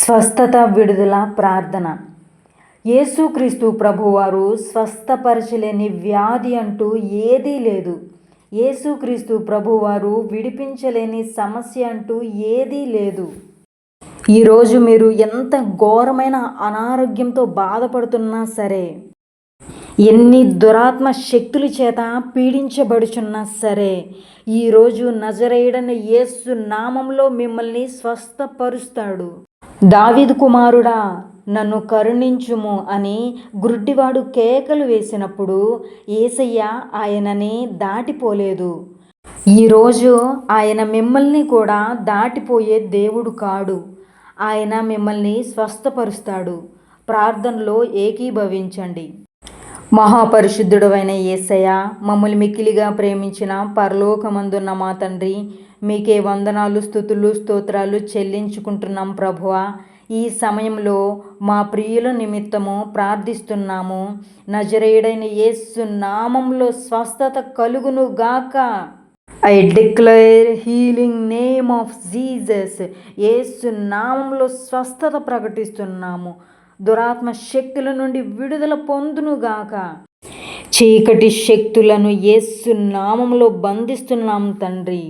స్వస్థత విడుదల ప్రార్థన. యేసుక్రీస్తు ప్రభువారు స్వస్థపరచలేని వ్యాధి అంటూ ఏదీ లేదు. యేసుక్రీస్తు ప్రభువారు విడిపించలేని సమస్య అంటూ ఏదీ లేదు. ఈరోజు మీరు ఎంత ఘోరమైన అనారోగ్యంతో బాధపడుతున్నా సరే ఎన్ని దురాత్మ శక్తుల చేత పీడించబడుచున్నా సరే ఈరోజు నజరేయుడని యేసు నామంలో మిమ్మల్ని స్వస్థపరుస్తాడు. దావీదు కుమారుడా నన్ను కరుణించుము అని గుడ్డివాడు కేకలు వేసినప్పుడు ఏసయ్య ఆయనని దాటిపోలేదు. ఈరోజు ఆయన మిమ్మల్ని కూడా దాటిపోయే దేవుడు కాడు. ఆయన మిమ్మల్ని స్వస్థపరుస్తాడు. ప్రార్థనలో ఏకీభవించండి. మహాపరిశుద్ధుడైన ఏసయ్య మమ్మల్ని మిక్కిలిగా ప్రేమించిన పరలోకమందున్న మా తండ్రి మీకే వందనాలు స్థుతులు స్తోత్రాలు చెల్లించుకుంటున్నాం ప్రభువా. ఈ సమయంలో మా ప్రియుల నిమిత్తము ప్రార్థిస్తున్నాము. నజరేయుడైన యేసు నామంలో స్వస్థత కలుగును గాక. I declare healing name of Jesus యేసు నామంలో స్వస్థత ప్రకటిస్తున్నాము. దురాత్మ శక్తుల నుండి విడుదల పొందునుగాక చీకటి శక్తులను యేసు నామంలో బంధిస్తున్నాం తండ్రి.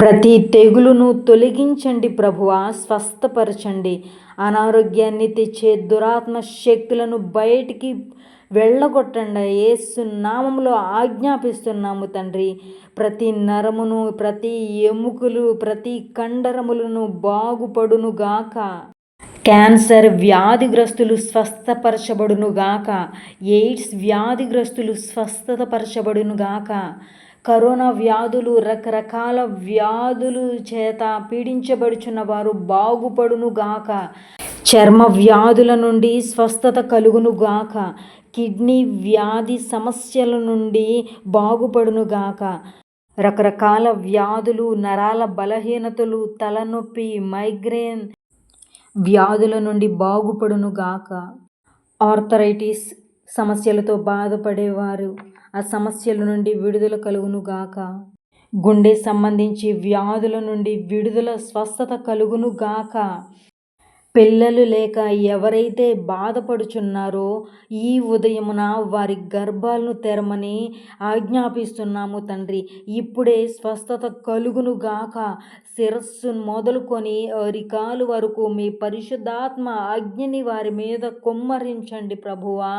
ప్రతి తెగులును తొలగించండి ప్రభువా స్వస్థపరచండి. అనారోగ్యాన్ని తెచ్చే దురాత్మ శక్తులను బయటికి వెళ్ళగొట్టండి. ఏసు నామంలో ఆజ్ఞాపిస్తున్నాము తండ్రి. ప్రతి నరమును ప్రతి ఎముకలు ప్రతి కండరములను బాగుపడునుగాక. క్యాన్సర్ వ్యాధిగ్రస్తులు స్వస్థపరచబడునుగాక. ఎయిడ్స్ వ్యాధిగ్రస్తులు స్వస్థతపరచబడునుగాక. కరోనా వ్యాధులు రకరకాల వ్యాధులు చేత పీడించబడుచున్న వారు బాగుపడునుగాక చర్మ వ్యాధుల నుండి స్వస్థత కలుగునుగాక కిడ్నీ వ్యాధి సమస్యల నుండి బాగుపడునుగాక రకరకాల వ్యాధులు నరాల బలహీనతలు తలనొప్పి మైగ్రేన్ వ్యాధుల నుండి బాగుపడునుగాక ఆర్థరైటిస్ సమస్యలతో బాధపడేవారు. ఆ సమస్యల నుండి విడుదల కలుగునుగాక. గుండె సంబంధించి వ్యాధుల నుండి విడుదల స్వస్థత కలుగునుగాక. పిల్లలు లేక ఎవరైతే బాధపడుచున్నారో ఈ ఉదయమున వారి గర్భాలను తెరమని ఆజ్ఞాపిస్తున్నాము తండ్రి. ఇప్పుడే స్వస్థత కలుగును గాక శిరస్సు మొదలుకొని అరికాలు వరకు మీ పరిశుద్ధాత్మ అగ్నిని వారి మీద కుమ్మరించండి ప్రభువా.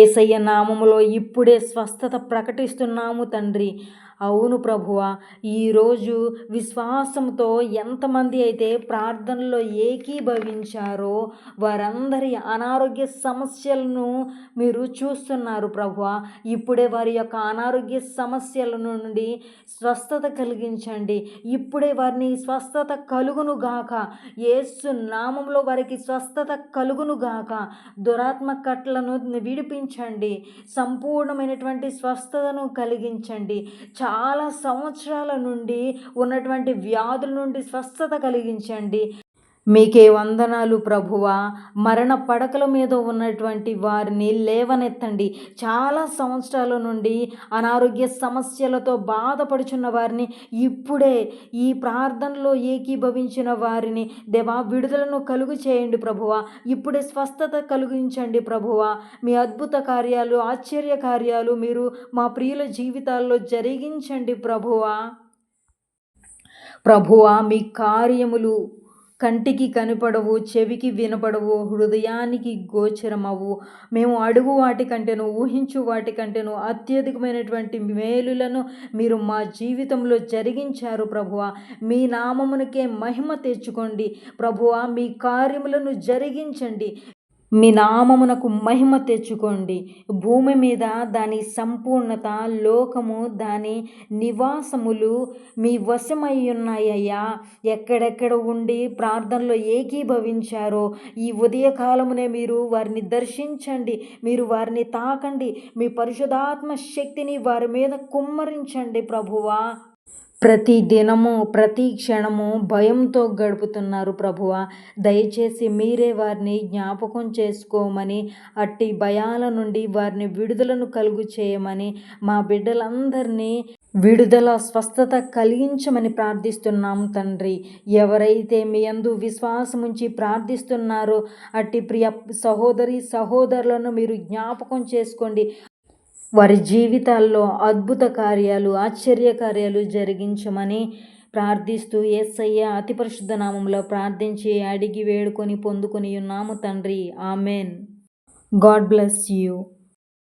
ఏసయ్య నామములో ఇప్పుడే స్వస్థత ప్రకటిస్తున్నాము తండ్రి. అవును ప్రభువ ఈరోజు విశ్వాసంతో ఎంతమంది అయితే ప్రార్థనలో ఏకీభవించారో వారందరి అనారోగ్య సమస్యలను మీరు చూస్తున్నారు ప్రభువ. ఇప్పుడే వారి యొక్క అనారోగ్య సమస్యల నుండి స్వస్థత కలిగించండి. ఇప్పుడే వారిని స్వస్థత కలుగును గాక. ఏసు నామంలో వారికి స్వస్థత కలుగును గాక. దురాత్మ కట్లను విడిపించండి. సంపూర్ణమైనటువంటి స్వస్థతను కలిగించండి. చా చాలా సంవత్సరాల నుండి ఉన్నటువంటి వ్యాధుల నుండి స్వస్థత కలిగించండి. మీకే వందనాలు ప్రభువ. మరణ పడకల మీద ఉన్నటువంటి వారిని లేవనెత్తండి. చాలా సంవత్సరాల నుండి అనారోగ్య సమస్యలతో బాధపడుచున్న వారిని ఇప్పుడే ఈ ప్రార్థనలో ఏకీభవించిన వారిని దేవా విడుదలను కలుగు చేయండి ప్రభువ. ఇప్పుడే స్వస్థత కలిగించండి ప్రభువ. మీ అద్భుత కార్యాలు ఆశ్చర్య కార్యాలు మీరు మా ప్రియుల జీవితాల్లో జరిగించండి ప్రభువా. ప్రభువా మీ కార్యములు కంటికి కనపడవు చెవికి వినపడవు హృదయానికి గోచరమవు. మేము అడుగు వాటికంటేను ఊహించు వాటికంటేను అత్యధికమైనటువంటి మేలులను మీరు మా జీవితంలో జరిగించారు ప్రభువ. మీ నామమునకే మహిమ తెచ్చుకోండి. ప్రభువ మీ కార్యములను జరిగించండి. మీ నామమునకు మహిమ తెచ్చుకోండి. భూమి మీద దాని సంపూర్ణత లోకము దాని నివాసములు మీ వశమై ఉన్నాయ్యా ఎక్కడెక్కడ ఉండి ప్రార్థనలో ఏకీభవించారో ఈ ఉదయకాలమునే మీరు వారిని దర్శించండి. మీరు వారిని తాకండి. మీ పరిశుధాత్మ శక్తిని వారి మీద కుమ్మరించండి ప్రభువా. ప్రతి దినము ప్రతి క్షణము భయంతో గడుపుతున్నారు ప్రభువ. దయచేసి మీరే వారిని జ్ఞాపకం చేసుకోమని అట్టి భయాల నుండి వారిని విడుదలను కలుగు చేయమని మా బిడ్డలందరినీ విడుదల స్వస్థత కలిగించమని ప్రార్థిస్తున్నాం తండ్రి. ఎవరైతే మీ అందు విశ్వాసముంచి ప్రార్థిస్తున్నారో అట్టి ప్రియ సహోదరి సహోదరులను మీరు జ్ఞాపకం చేసుకోండి. వారి జీవితాల్లో అద్భుత కార్యాలు ఆశ్చర్య కార్యాలు జరిగించమని ప్రార్థిస్తూ ఏసయ్య అతి పరిశుద్ధ నామంలో ప్రార్థించి అడిగి వేడుకొని పొందుకొని ఉన్నాము తండ్రి. ఆమెన్. God bless you.